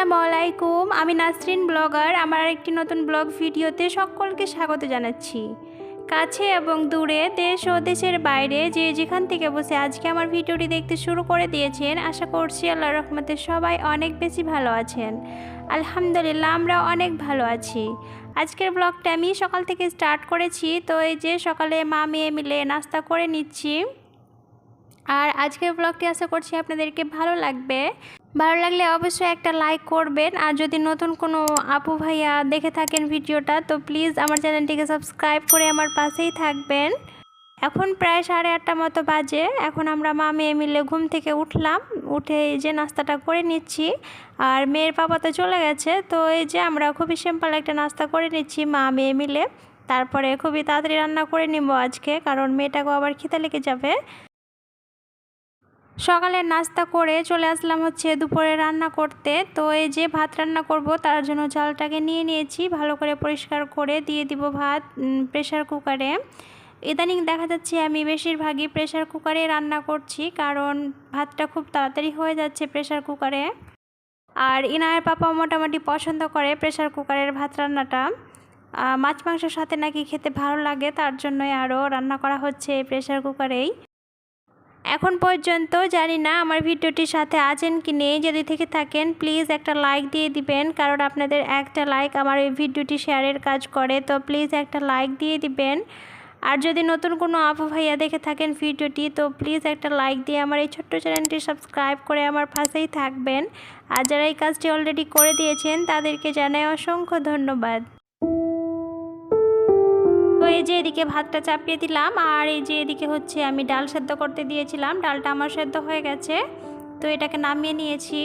আসসালামু আলাইকুম আমি নাসরিন ব্লগার। আমার একটি নতুন ব্লগ ভিডিওতে সকলকে স্বাগত জানাচ্ছি। কাছে এবং দূরে দেশ ও দেশের বাইরে যে যেখান থেকে বসে আজকে আমার ভিডিওটি দেখতে শুরু করে দিয়েছেন, আশা করছি আল্লাহ রহমতে সবাই অনেক বেশি ভালো আছেন। আলহামদুলিল্লাহ, আমরা অনেক ভালো আছি। আজকের ব্লগটা আমি সকাল থেকে স্টার্ট করেছি, তো এই যে সকালে মা মেয়ে মিলে নাস্তা করে নিচ্ছি। আর আজকের ব্লগটি আশা করছি আপনাদেরকে ভালো লাগবে। ভালো লাগলে অবশ্যই একটা লাইক করবেন। আর যদি নতুন কোনো আপু ভাইয়া দেখে থাকেন ভিডিওটা, তো প্লিজ আমার চ্যানেলটিকে সাবস্ক্রাইব করে আমার পাশেই থাকবেন। এখন প্রায় সাড়ে আটটা মতো বাজে। এখন আমরা মা মেয়ে মিলে ঘুম থেকে উঠলাম। উঠে এই যে নাস্তাটা করে নিচ্ছি। আর মেয়ের পাপা তো চলে গেছে, তো এই যে আমরা খুবই সিম্পল একটা নাস্তা করে নিচ্ছি মা মেয়ে মিলে তারপরে খুবই তাড়াতাড়ি রান্না করে নিব আজকে, কারণ মেয়েটাকেও আবার খিদে লেগে যাবে। সকালের নাস্তা করে চলে আসলাম হচ্ছে দুপুরে রান্না করতে। তো এই যে ভাত রান্না করব, তার জন্য চালটাকে নিয়ে নিয়েছি, ভালো করে পরিষ্কার করে দিয়ে দিব ভাত প্রেশার কুকারে ইদানিং দেখা যাচ্ছে আমি বেশিরভাগই প্রেশার কুকারে রান্না করছি, কারণ ভাতটা খুব তাড়াতাড়ি হয়ে যাচ্ছে প্রেশার কুকারে আর ইনায়ের পাপা মোটামুটি পছন্দ করে প্রেশার কুকারের ভাত রান্নাটা। মাছ মাংসের সাথে নাকি খেতে ভালো লাগে, তার জন্যই আরও রান্না করা হচ্ছে প্রেশার কুকারেই এখন পর্যন্ত জানি না আমার ভিডিওটির সাথে আছেন কি নেই। যদি থেকে থাকেন প্লিজ একটা লাইক দিয়ে দিবেন, কারণ আপনাদের একটা লাইক আমার এই ভিডিওটি শেয়ারের কাজ করে, তো প্লিজ একটা লাইক দিয়ে দিবেন। আর যদি নতুন কোনো আপু ভাইয়া দেখে থাকেন ভিডিওটি, তো প্লিজ একটা লাইক দিয়ে আমার এই ছোট্ট চ্যানেলটি সাবস্ক্রাইব করে আমার পাশেই থাকবেন। আর যারা এই কাজটি অলরেডি করে দিয়েছেন, তাদেরকে জানাই অসংখ্য ধন্যবাদ। এই যে এদিকে ভাতটা চাপিয়ে দিলাম, আর এই যে এদিকে হচ্ছে আমি ডাল সেদ্ধ করতে দিয়েছিলাম, ডালটা আমার সেদ্ধ হয়ে গেছে। তো এটাকে নামিয়ে নিয়েছি।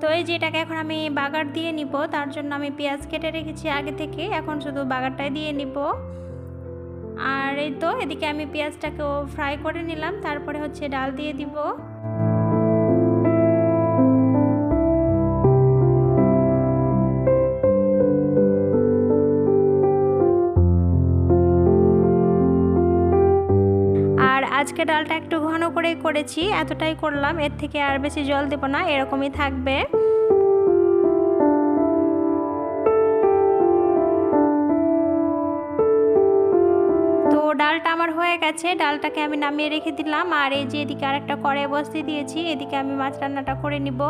তো এই যেটাকে এখন আমি বাগার দিয়ে নিব, তার জন্য আমি পেঁয়াজ কেটে রেখেছি আগে থেকে, এখন শুধু বাগারটাই দিয়ে নিব। আর এই তো, এদিকে আমি পেঁয়াজটাকেও ফ্রাই করে নিলাম, তারপরে হচ্ছে ডাল দিয়ে দিব। আর আজকে ডালটা একটু ঘন করে করেছি, এতটাই করলাম, এর থেকে আর বেশি জল দেব না, এরকমই থাকবে। ডালটা আমার হয়ে গেছে, ডালটাকে আমি নামিয়ে রেখে দিলাম। আর এই যে এদিকে আরেকটা কড়াই বসিয়ে দিয়েছি, এদিকে আমি মাছ রান্নাটা করে নিব।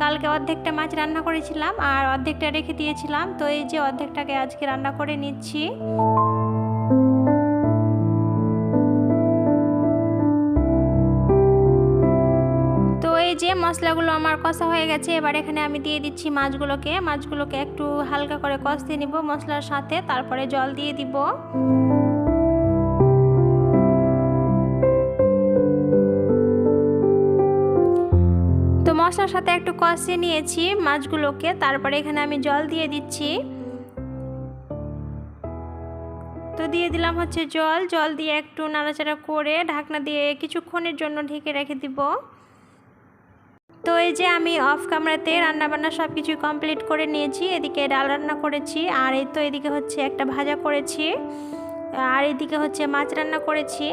কালকে অর্ধেকটা মাছ রান্না করেছিলাম আর অর্ধেকটা রেখে দিয়েছিলাম। তো এই যে অর্ধেকটাকে আজকে রান্না করে নিচ্ছি। এই যে মশলাগুলো আমার কষা হয়ে গেছে, এবার এখানে আমি দিয়ে দিচ্ছি মাছগুলোকে। মাছগুলোকে একটু হালকা করে কষতে নিব মশলার সাথে, তারপরে জল দিয়ে দিব। মশলার সাথে একটু কষিয়ে নিয়েছি মাছগুলোকে। তারপরে এখানে আমি জল দিয়ে দিচ্ছি। তো দিয়ে দিলাম হচ্ছে জল। জল দিয়ে একটু নাড়াচাড়া করে ঢাকনা দিয়ে কিছুক্ষণের জন্য ঢেকে রেখে দিব। তো এই যে আমি অফ ক্যামেরাতে রান্নাবান্না সব কিছু কমপ্লিট করে নিয়েছি। এদিকে ডাল রান্না করেছি। আর এই তো এদিকে হচ্ছে একটা ভাজা করেছি। আর এদিকে হচ্ছে মাছ রান্না করেছি।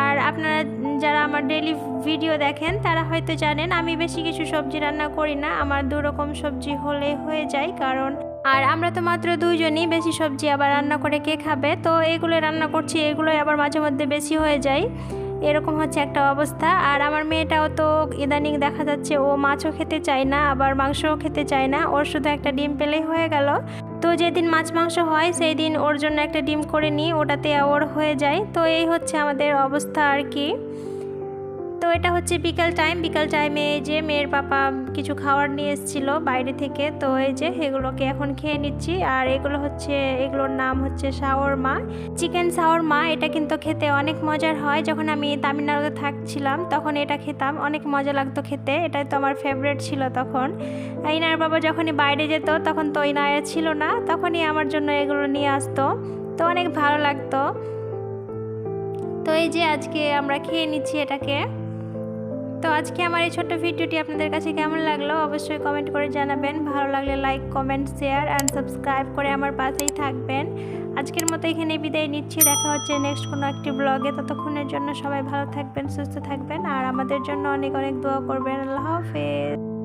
আর আপনারা যারা আমার ডেলি ভিডিও দেখেন, তারা হয়তো জানেন, আমি বেশি কিছু সবজি রান্না করি না। আমার দু রকম সবজি হলে হয়ে যায়, কারণ আর আমরা তো মাত্র দুইজনই বেশি সবজি আবার রান্না করে কে খাবে? তো এগুলো রান্না করছি, এগুলোই আবার মাঝে মধ্যে বেশি হয়ে যায়। এরকম হচ্ছে একটা অবস্থা। আর আমার মেয়েটাও তো ইদানিং দেখা যাচ্ছে, ও মাছও খেতে চায় না, আবার মাংসও খেতে চায় না। ওর শুধু একটা ডিম পেলেই হয়ে গেল। তো যেদিন মাছ মাংস হয় সেই দিন ওর জন্য একটা ডিম করে নিই, ওটাতে ওর হয়ে যায়। তো এই হচ্ছে আমাদের অবস্থা আর কি। তো এটা হচ্ছে বিকাল টাইম বিকাল টাইমে এই যে মেয়ের পাপা কিছু খাবার নিয়ে এসেছিল বাইরে থেকে, তো এই যে এগুলোকে এখন খেয়ে নিচ্ছি। আর এগুলো হচ্ছে, এগুলোর নাম হচ্ছে শাওর মা চিকেন শাওর মা এটা কিন্তু খেতে অনেক মজার হয়। যখন আমি তামিলনাড়ুতে থাকছিলাম, তখন এটা খেতাম। অনেক মজা লাগতো খেতে। এটাই তো আমার ফেভারেট ছিল তখন। ইনার বাবা যখনই বাইরে যেত, তখন তো ইনায়া ছিল না। তখনই আমার জন্য এগুলো নিয়ে আসতো। তো অনেক ভালো লাগতো। তো এই যে আজকে আমরা খেয়ে নিচ্ছি এটাকে। তো আজকে আমার এই ছোট্ট ভিডিওটি আপনাদের কাছে কেমন লাগল অবশ্যই কমেন্ট করে জানাবেন। ভালো লাগলে like comment share and subscribe করে আমার পাশেই থাকবেন। আজকের মতো এখানে বিদায় নিচ্ছি। দেখা হচ্ছে নেক্সট কোনো একটি ব্লগে ততক্ষণের জন্য সবাই ভালো থাকবেন, সুস্থ থাকবেন আর আমাদের জন্য অনেক অনেক দোয়া করবেন। আল্লাহ হাফেজ।